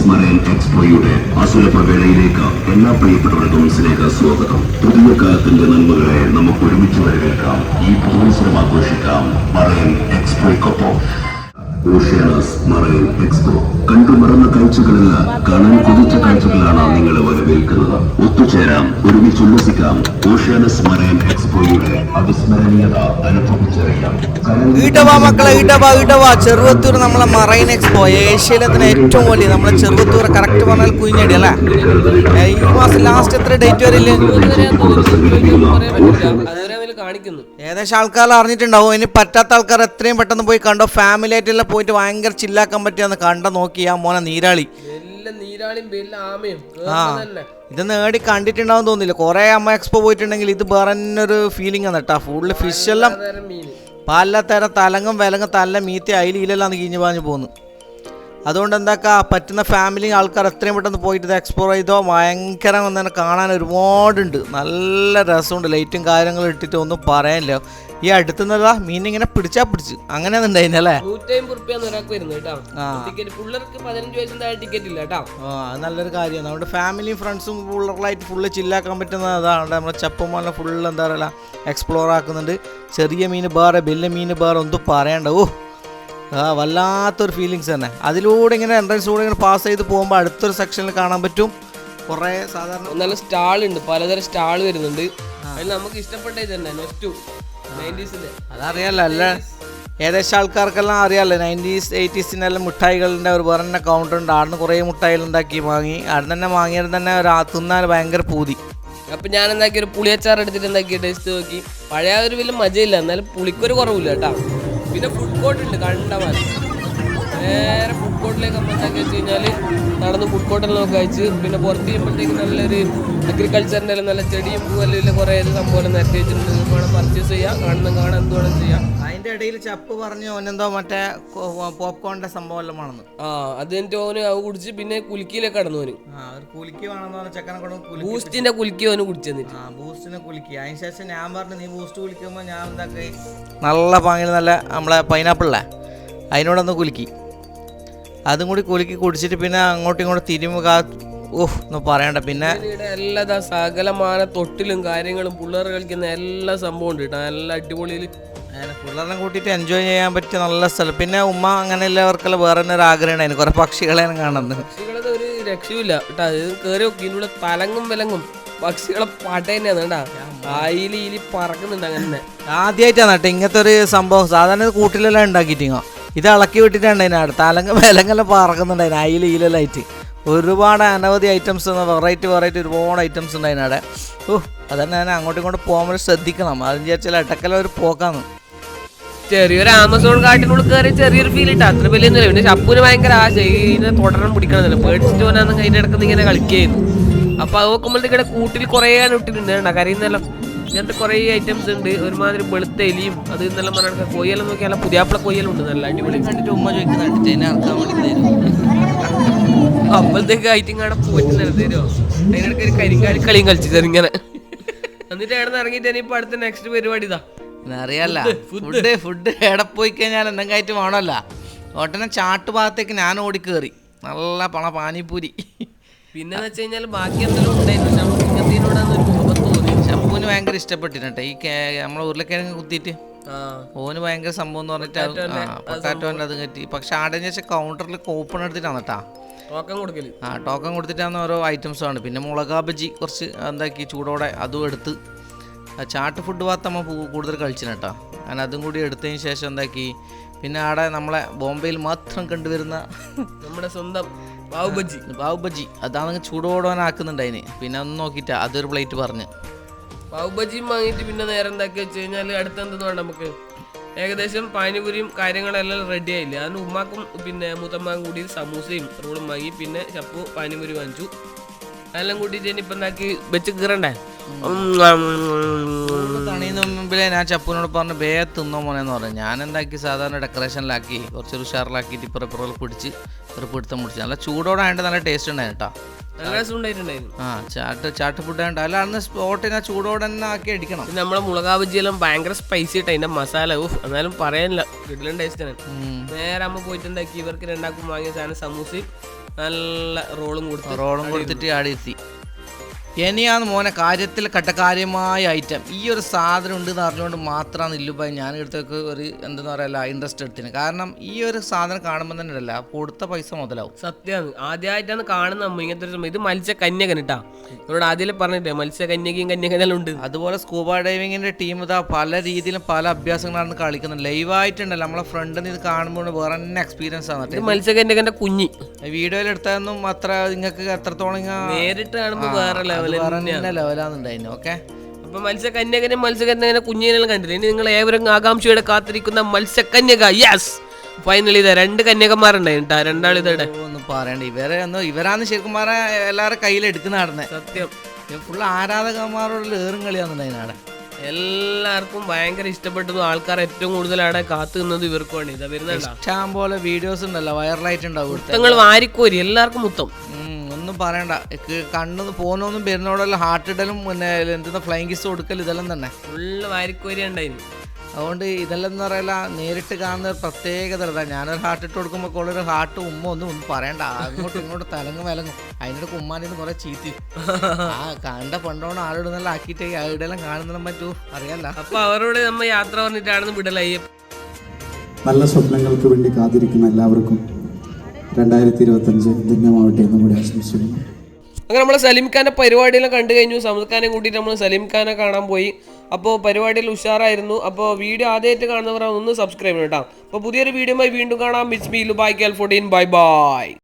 Marine എക്സ്പോയുടെ അസുലഭ വേളയിലേക്ക് എല്ലാ പ്രിയപ്പെട്ടവർക്കും സ്നേഹ സ്വാഗതം. പുതിയ കാലത്തിന്റെ നന്മകളെ നമുക്ക് ഒരുമിച്ച് വരവേൽക്കാം. ഈ പുതുവത്സരം ആഘോഷിക്കാം. മറൈൻ എക്സ്പോയ്ക്കൊപ്പം. Oceanus marine expo. കണ്ടു മറന്ന കാഴ്ചകളല്ല കാണാൻ കൊതിച്ച കാഴ്ചകളാണ് നിങ്ങളെ വരവേൽക്കുന്നത്. ഒത്തുചേരാം ഒരുമിച്ച് ഉല്ലസിക്കാം. Oceanus marine എക്സ്പോയുടെ അവിസ്മരണീയത അനുഭവിച്ചറിയാം. ഈട്ടവാ മക്കളെ ഈട്ടവാ ഈട്ടവാ ചെറുവത്തൂർ നമ്മളെ മറൈൻ എക്സ്പോ ഏഷ്യയിലെ തന്നെ ഏറ്റവും വലിയ നമ്മളെ ചെറുവത്തൂർ കറക്റ്റ് പറഞ്ഞാൽ കുഞ്ഞടി അല്ലേ? ഈ മാസം ലാസ്റ്റ് എത്ര ഡേറ്റ് വരില്ലേ കാണിക്കുന്നു. ഏകദേശം ആൾക്കാർ അറിഞ്ഞിട്ടുണ്ടാവും. ഇനി പറ്റാത്ത ആൾക്കാർ എത്രയും പെട്ടെന്ന് പോയി കണ്ടോ? ഫാമിലി ആയിട്ടെല്ലാം പോയിട്ട് ഭയങ്കര ചില്ലാക്കാൻ പറ്റിയാന്ന് കണ്ട നോക്കി ആ മോനെ നീരാളി. എല്ലാം നീരാളിയും വലിയ ആമയും. ആ തന്നെ. ഇത് നേടി കണ്ടിട്ടുണ്ടാവും തോന്നില്ല കൊറേ അമ്മ എക്സ്പോ പോയിട്ടുണ്ടെങ്കിൽ ഇത് വേറെ തന്നെ ഒരു ഫീലിംഗ് ആണ് കേട്ടോ ഫുള്ള് ഫിഷ് എല്ലാം തരം മീന് പലതരം തലങ്ങും വിലങ്ങും തല്ല മീത്തി അയിലിയിലെല്ലാം കിഞ്ഞു പാഞ്ഞു പോകുന്നു അതുകൊണ്ട് എന്താക്കാ പറ്റുന്ന ഫാമിലി ആൾക്കാർ എത്രയും പെട്ടെന്ന് പോയിട്ട് ഇത് എക്സ്പ്ലോർ ചെയ്തോ ഭയങ്കര തന്നെ കാണാൻ ഒരുപാടുണ്ട്. നല്ല രസമുണ്ട്. ലൈറ്റും കാര്യങ്ങളും ഇട്ടിട്ട് ഒന്നും പറയാനില്ല. ഈ അടുത്തുന്നതാ മീൻ ഇങ്ങനെ പിടിച്ചാ പിടിച്ച്. അങ്ങനെ ഉണ്ടായില്ലേ നല്ലൊരു കാര്യമാണ്. നമ്മുടെ ഫാമിലിയും ഫ്രണ്ട്സും ഫുള്ളായിട്ട് ഫുള്ള് ചില്ലാക്കാൻ പറ്റുന്ന അതാണ് നമ്മുടെ ചപ്പുമാല ഫുള്ള് എന്താ പറയുക എക്സ്പ്ലോർ ആക്കുന്നുണ്ട്. ചെറിയ മീൻ ബാറ് വലിയ മീൻ ബാറ് ഒന്നും പറയണ്ട. ഓ ആ വല്ലാത്തൊരു ഫീലിങ്സ് തന്നെ. അതിലൂടെ ഇങ്ങനെ എൻട്രൻസിലൂടെ ഇങ്ങനെ പാസ് ചെയ്ത് പോകുമ്പോൾ അടുത്തൊരു സെക്ഷനിൽ കാണാൻ പറ്റും. കുറേ സാധാരണ നല്ല സ്റ്റാൾ ഉണ്ട്. പലതരം സ്റ്റാൾ വരുന്നുണ്ട്. അതിൽ നമുക്ക് ഇഷ്ടപ്പെട്ടേ തന്നെ അതറിയാലോ അല്ല? ഏകദേശം ആൾക്കാർക്കെല്ലാം അറിയാമല്ലോ നയന്റീസ് എയ്റ്റീസിനെല്ലാം മിഠായികളുടെ ഒരു വേറെ കൗണ്ടർ ഉണ്ട്. ആടുന്ന് കുറേ മിഠായികൾ ഉണ്ടാക്കി വാങ്ങി. അവിടെ തന്നെ വാങ്ങിയത് തന്നെ ഒരു തിന്നാൻ ഭയങ്കര പൂതി. അപ്പൊ ഞാൻ എന്താക്കി ഒരു പുളിയച്ചാർ എടുത്തിട്ട് എന്താക്കി ടേസ്റ്റ് നോക്കി. പഴയ ഒരു വലിയ മജയില്ല. എന്നാലും പുളിക്കൊരു കുറവില്ല കേട്ടോ. പിന്നെ ഫുഡ് കോർട്ട് ഉണ്ട് കണ്ട മാതിരി നേരെ ഫുഡ് കോർട്ടിലേക്ക് നമ്മൾ എന്താക്കി വെച്ച് കഴിഞ്ഞാൽ നടന്ന് ഫുഡ് കോർട്ടിൽ നോക്കി അയച്ച് പിന്നെ പുറത്ത് ചെയ്യുമ്പോഴത്തേക്ക് നല്ലൊരു അഗ്രികൾച്ചറിന്റെ നല്ല ചെടിയും പൂവെല്ലാം കുറേ സംഭവം നിരത്തി വെച്ചിട്ടുണ്ട്. വേണം പർച്ചേസ് ചെയ്യാം. കാണുന്ന കാണാൻ എന്ത് വേണം ചെയ്യാം. അതിന്റെ ഇടയിൽ ചപ്പ് പറഞ്ഞു ഓനെന്തോ മറ്റേ പോപ്കോണിന്റെ സംഭവം എല്ലാം വേണമെന്ന് ആ അത് എന്നിട്ട് ഓന് അത് കുടിച്ച് പിന്നെ കുലുക്കിയിലേക്ക് കടന്നു ഓന്. കുലുക്കി വേണമെന്ന് പറഞ്ഞ ചെക്കനെ കൊണ്ട് ബൂസ്റ്റിന്റെ കുലുക്കി ഓന് കുടിച്ചെന്നിട്ട് ആ ബൂസ്റ്റിനെ കുലുക്കി. അതിന് ശേഷം ഞാൻ പറഞ്ഞു നീ ബൂസ്റ്റ് കുളിക്കുമ്പോൾ ഞാൻ എന്താക്കി? നല്ല പാങ്ങിൽ നല്ല നമ്മളെ പൈനാപ്പിളിലെ അതിനോടൊന്ന് കുലുക്കി. അതും കൂടി കുലുക്കി കുടിച്ചിട്ട് പിന്നെ അങ്ങോട്ടും ഇങ്ങോട്ടും തിരുമുക കാ ഓഹ് ഒന്ന് പറയണ്ട. പിന്നെ എല്ലാ ദാ സകലമാന തൊട്ടിലും കാര്യങ്ങളും പിള്ളേർ കളിക്കുന്ന എല്ലാ സംഭവം ഉണ്ട് കേട്ടോ. നല്ല അടിപൊളിയിൽ അങ്ങനെ പിള്ളേരെ കൂട്ടിയിട്ട് എൻജോയ് ചെയ്യാൻ പറ്റിയ നല്ല സ്ഥലം. പിന്നെ ഉമ്മ അങ്ങനെ എല്ലാവർക്കെല്ലാം വേറെ തന്നെ ഒരു ആഗ്രഹം ഉണ്ടായിരുന്നു. കുറേ പക്ഷികളെ കാണുന്നത്. പക്ഷികളത് ഒരു രക്ഷയില്ല കേട്ടോ. അത് കയറി നോക്കി ഇതിനുള്ള തലങ്ങും വിലങ്ങും. പക്ഷികളെ പടേനെയാണ് ആയിലി കേട്ടാ. ഈലി പറക്കുന്നുണ്ട് അങ്ങനെ ആദ്യമായിട്ടാണ് കേട്ടോ ഇങ്ങനത്തെ ഒരു സംഭവം. സാധാരണ കൂട്ടിലെല്ലാം ഉണ്ടാക്കിയിട്ടിങ്ങോ? ഇത് ഇളക്കി വിട്ടിട്ടുണ്ട് അതിനകത്ത് തലങ്ങ വിലങ്ങെല്ലാം പറക്കുന്നുണ്ടായിരുന്നു അയില ലൈറ്റ് ഒരുപാട് അനവധി ഐറ്റംസ് വെറൈറ്റി വെറൈറ്റി ഒരുപാട് ഐറ്റംസ് ഉണ്ട് അവിടെ ഓ അതന്നെ ഞാൻ അങ്ങോട്ടും ഇങ്ങോട്ടും പോകുമ്പോൾ ശ്രദ്ധിക്കണം. അതിന് വിചാരിച്ചാൽ ഇടക്കല ഒരു പോക്കാന്ന്. ചെറിയൊരു ആമസോൺ കാട്ടിനുള്ളിൽ കയറി ചെറിയൊരു ഫീൽ ഇട്ട്. അത്ര വലിയ പിന്നെ ചപ്പൂന് ഭയങ്കര ആശ. ഇതിനെ തുടരണം പിടിക്കണമെന്നില്ല. പേടിച്ചിട്ട് പോനാന്ന് ഇടയ്ക്ക് ഇങ്ങനെ കളിക്കുകയായിരുന്നു അപ്പൊ അത് നോക്കുമ്പോഴത്തേക്കിടെ കൂട്ടിൽ കുറേ ഇട്ടിട്ടുണ്ട്. കരയുന്നെല്ലാം ഇങ്ങനത്തെ കുറേ ഐറ്റംസ് ഉണ്ട്. ഒരുമാതിരി വെളുത്ത എലിയും അത് ഇന്നെല്ലാം പറഞ്ഞ കൊയ്യെല്ലാം നോക്കിയാൽ പുതിയാപ്പിള കൊയ്യലുണ്ട് നല്ല അടിപൊളി. കണ്ടിട്ട് ഉമ്മ ചോദിക്കുന്നുണ്ട് ഇതിനെ ഇറക്കാൻ വേണ്ടി തരും അപ്പോഴത്തേക്ക് ഐറ്റും കാണാൻ പോയിട്ട് തരുമോ അതിനിടയ്ക്ക് ഒരു കരിങ്കാലി കളിയും കളിച്ചു തരും ഇങ്ങനെ. എന്നിട്ട് എവിടെ നിന്ന് ഇറങ്ങിയിട്ട് ഇപ്പൊ അടുത്ത നെക്സ്റ്റ് പരിപാടി ഇതാ. അറിയാല്ല ഫുഡ് ഫുഡ് എവിടെ പോയി കഴിഞ്ഞാൽ എന്തെങ്കിലും ആയിട്ട് വേണമല്ല. ഓട്ടനെ ചാട്ട് ഭാഗത്തേക്ക് ഞാൻ ഓടി കയറി നല്ല പണ പാനിപ്പൂരി. പിന്നെ വെച്ച് കഴിഞ്ഞാൽ ബാക്കി എന്തെങ്കിലും ഉണ്ടായിരുന്നു. ശംഭുവിന് ഭയങ്കര ഇഷ്ടപ്പെട്ടിട്ട് ഈ നമ്മളെ ഉരുളക്കിഴങ്ങ് കുത്തിയിട്ട്. ഓന് ഭയങ്കര സംഭവം എന്ന് പറഞ്ഞിട്ട് അത് കെട്ടി. പക്ഷെ ആടെ വെച്ചാൽ കൗണ്ടറിൽ കൂപ്പൺ എടുത്തിട്ടാണ് കേട്ടാ. ടോക്കൺ കൊടുക്കൽ. ആ ടോക്കൺ കൊടുത്തിട്ടാണ് ഓരോ ഐറ്റംസ് ആണ്. പിന്നെ മുളകാ ബജി കുറച്ച് എന്താക്കി ചൂടോടെ അതും എടുത്ത്. ചാട്ട് ഫുഡ് ഭാഗത്ത് നമ്മൾ കൂടുതൽ കഴിച്ചിന് കേട്ടോ. ഞാൻ അതും കൂടി എടുത്തതിന് ശേഷം എന്താക്കി? പിന്നെ ആടെ നമ്മളെ ബോംബെയിൽ മാത്രം കണ്ടുവരുന്ന നമ്മുടെ സ്വന്തം പാവ് ബജി. പാവ് ബജി. അതാണ് ചൂടോടെ ആക്കുന്നുണ്ട് അതിന്. പിന്നെ ഒന്ന് നോക്കിയിട്ടാ അതൊരു പ്ലേറ്റ് പറഞ്ഞ്. പാവ് ബജ്ജിയും വാങ്ങിയിട്ട് പിന്നെ നേരെ എന്താക്കി വെച്ച് കഴിഞ്ഞാൽ അടുത്ത എന്തെന്ന് വേണം നമുക്ക്? ഏകദേശം പാനിപുരിയും കാര്യങ്ങളെല്ലാം റെഡി ആയില്ല? അതിന് ഉമ്മാക്കും പിന്നെ മൂത്തമ്മാക്കും കൂടി സമൂസയും റോളും വാങ്ങി പിന്നെ ചപ്പു പാനിപുരി വാങ്ങിച്ചു. അതെല്ലാം കൂട്ടിയിട്ട് ഇനിയിപ്പോൾ എന്താക്കി വെച്ച് കീറണ്ടേ? തണിയുന്ന മുമ്പിലേ ഞാൻ ചപ്പുവിനോട് പറഞ്ഞു ബേ തിന്നോ മോനെന്ന് പറഞ്ഞു. ഞാൻ എന്താക്കി സാധാരണ ഡെക്കറേഷനിലാക്കി കുറച്ചൊരു ഉഷാറിലാക്കിയിട്ട് ഇപ്പുറം ഇപ്പുറം പിടിച്ച് ഒരു പിടുത്തം പിടിച്ച് നല്ല ചൂടോടെ ആയിട്ട് നല്ല ടേസ്റ്റ് ഉണ്ടായിരുന്നു കേട്ടോ. ആ ചാട്ട് ചാട്ട് ഫുഡ് അല്ല അന്ന് സ്പോട്ടിനെ ചൂടോടെ തന്നെ ആക്കി അടിക്കണം. പിന്നെ നമ്മളെ മുളകാ ജീലം ഭയങ്കര സ്പൈസി ആയിട്ട് അതിന്റെ മസാല. ഊഫ് എന്നാലും പറയാനില്ല. കിടിലൻ ടേസ്റ്റ് ആണ്. നേരെ അമ്മ പോയിട്ടുണ്ടാക്കി. ഇവർക്ക് രണ്ടാക്കും വാങ്ങിയ സാധനം സമൂസയും നല്ല റോളും കൊടുത്തു റോളും കൊടുത്തിട്ട് ആടെ എത്തി. ഇനിയാണ് മോനെ കാര്യത്തിൽ കട്ടക്കാര്യമായ ഐറ്റം ഈ ഒരു സാധനം ഉണ്ട് എന്ന് അറിഞ്ഞുകൊണ്ട് മാത്രമാണ് ഇല്ലുബായി ഞാൻ എടുത്തേക്ക് ഒരു എന്താ പറയല്ല ഇൻട്രസ്റ്റ് എടുത്തിന് കാരണം ഈ ഒരു സാധനം കാണുമ്പോൾ തന്നെ ഉണ്ടല്ല കൊടുത്ത പൈസ മുതലാവും. സത്യം ആദ്യമായിട്ടാണ് കാണുന്ന നമ്മ ഇങ്ങനത്തെ ഒരു ഇത് ഇത് മത്സ്യകന്യകൻ കേട്ടാ ഇവിടെ ആദ്യം പറഞ്ഞിട്ടേ മത്സ്യകന്യകയും കന്യകനെല്ലാം ഉണ്ട്. അതുപോലെ സ്കൂബ ഡൈവിങ്ങിന്റെ ടീം ഇതാ പല രീതിയിലും പല അഭ്യാസങ്ങളാണ് കളിക്കുന്നത്. ലൈവായിട്ടുണ്ടല്ലോ നമ്മളെ ഫ്രണ്ടിന് ഇത് കാണുമ്പോൾ വേറെ തന്നെ എക്സ്പീരിയൻസ് ആണ് ഇത് മത്സ്യകന്യകന്റെ കുഞ്ഞി. വീഡിയോയിൽ എടുത്തതൊന്നും അത്ര നിങ്ങൾക്ക് എത്രത്തോളം നേരിട്ട് കാണുമ്പോൾ വേറെ ലെവൽ ലെവലാന്നുണ്ടായിരുന്നു ഓക്കെ? അപ്പൊ മത്സ്യകന്യകനും മത്സ്യകന്യകനെ കുഞ്ഞിനെല്ലാം കണ്ടില്ല? ഇനി നിങ്ങൾ ഏവരും ആകാംക്ഷയോടെ കാത്തിരിക്കുന്ന മത്സ്യകന്യക യെസ് ഫൈനലി ഇതാ രണ്ട് കന്യകന്മാരുണ്ടായിട്ടാ കേട്ടാ രണ്ടാളിതടെ ഒന്നും പറയണ്ട ഇവരെ ഒന്ന് ഇവരാന്ന് ശരിക്കും പറഞ്ഞാൽ എല്ലാവരുടെ കയ്യിൽ നടന്നെ. സത്യം. ഫുള്ള് ആരാധകന്മാരോടുള്ള ഏറും കളിയാന്നുണ്ടായിനാടെ എല്ലാവർക്കും ഭയങ്കര ഇഷ്ടപ്പെട്ടതും ആൾക്കാർ ഏറ്റവും കൂടുതൽ അവിടെ കാത്തു നിന്നത് ഇവർക്ക് വേണ്ടി ഇതാ വരുന്ന ഇഷ്ടം പോലെ വീഡിയോസ് ഉണ്ടല്ലോ വൈറലായിട്ടുണ്ടാവും മുത്തങ്ങൾ വാരിക്കോരി എല്ലാവർക്കും മുത്തം. പറയണ്ട. കണ്ണു പോകുന്നൊന്നും പെരുന്നോടല്ല ഹാർട്ട് ഇടലും പിന്നെ എന്താ ഫ്ലൈങ് കിസ് കൊടുക്കൽ ഇതെല്ലാം തന്നെ. ഫുള്ള് വാരിക്കോരി ഉണ്ടായിരുന്നു അതുകൊണ്ട് ഇതെല്ലാം എന്ന് പറയല നേരിട്ട് കാണുന്ന ഒരു പ്രത്യേകത ഇതാ. ഞാനൊരു ഹാർട്ട് ഇട്ട് കൊടുക്കുമ്പോൾ കൊള്ളൊരു ഹാർട്ട് ഉമ്മ ഒന്നും ഒന്നും പറയണ്ട. അങ്ങോട്ടും ഇങ്ങോട്ടും തലങ്ങും വിലങ്ങും അതിനോട് കുമ്മാനിന്ന് കുറെ ചീത്തി. ആ കണ്ട പണ്ടോണ്ട് ആളിടുന്നെല്ലാം ആക്കിയിട്ട് ആളുടെല്ലാം കാണുന്ന പറ്റൂ. അറിയാല്ല. അപ്പൊ അവരോട് നമ്മ യാത്ര പറഞ്ഞിട്ടാണെന്ന് വിടലായി. നല്ല സ്വപ്നങ്ങൾക്ക് വേണ്ടി കാത്തിരിക്കുന്ന എല്ലാവർക്കും രണ്ടായിരത്തി ഇരുപത്തഞ്ച് ധന്യമാവട്ടെ എന്നും കൂടി ആശംസിക്കുന്നു. അങ്ങനെ നമ്മൾ സലീം ഖാന്റെ പരിപാടിയെല്ലാം കണ്ടു കഴിഞ്ഞു. ഖാനെ കൂട്ടിയിട്ട് നമ്മൾ സലീം ഖാനെ കാണാൻ പോയി. അപ്പോൾ പരിപാടിയിൽ ഉഷാറായിരുന്നു. അപ്പോൾ വീഡിയോ ആദ്യമായിട്ട് കാണുന്നവർ ഒന്ന് സബ്സ്ക്രൈബ് ചെയ്യണം കേട്ടോ. അപ്പോൾ പുതിയൊരു വീഡിയോയുമായി വീണ്ടും കാണാം. മിസ് മീ ലുബായ് കാൽ ഫോർട്ടീൻ ബൈ ബൈ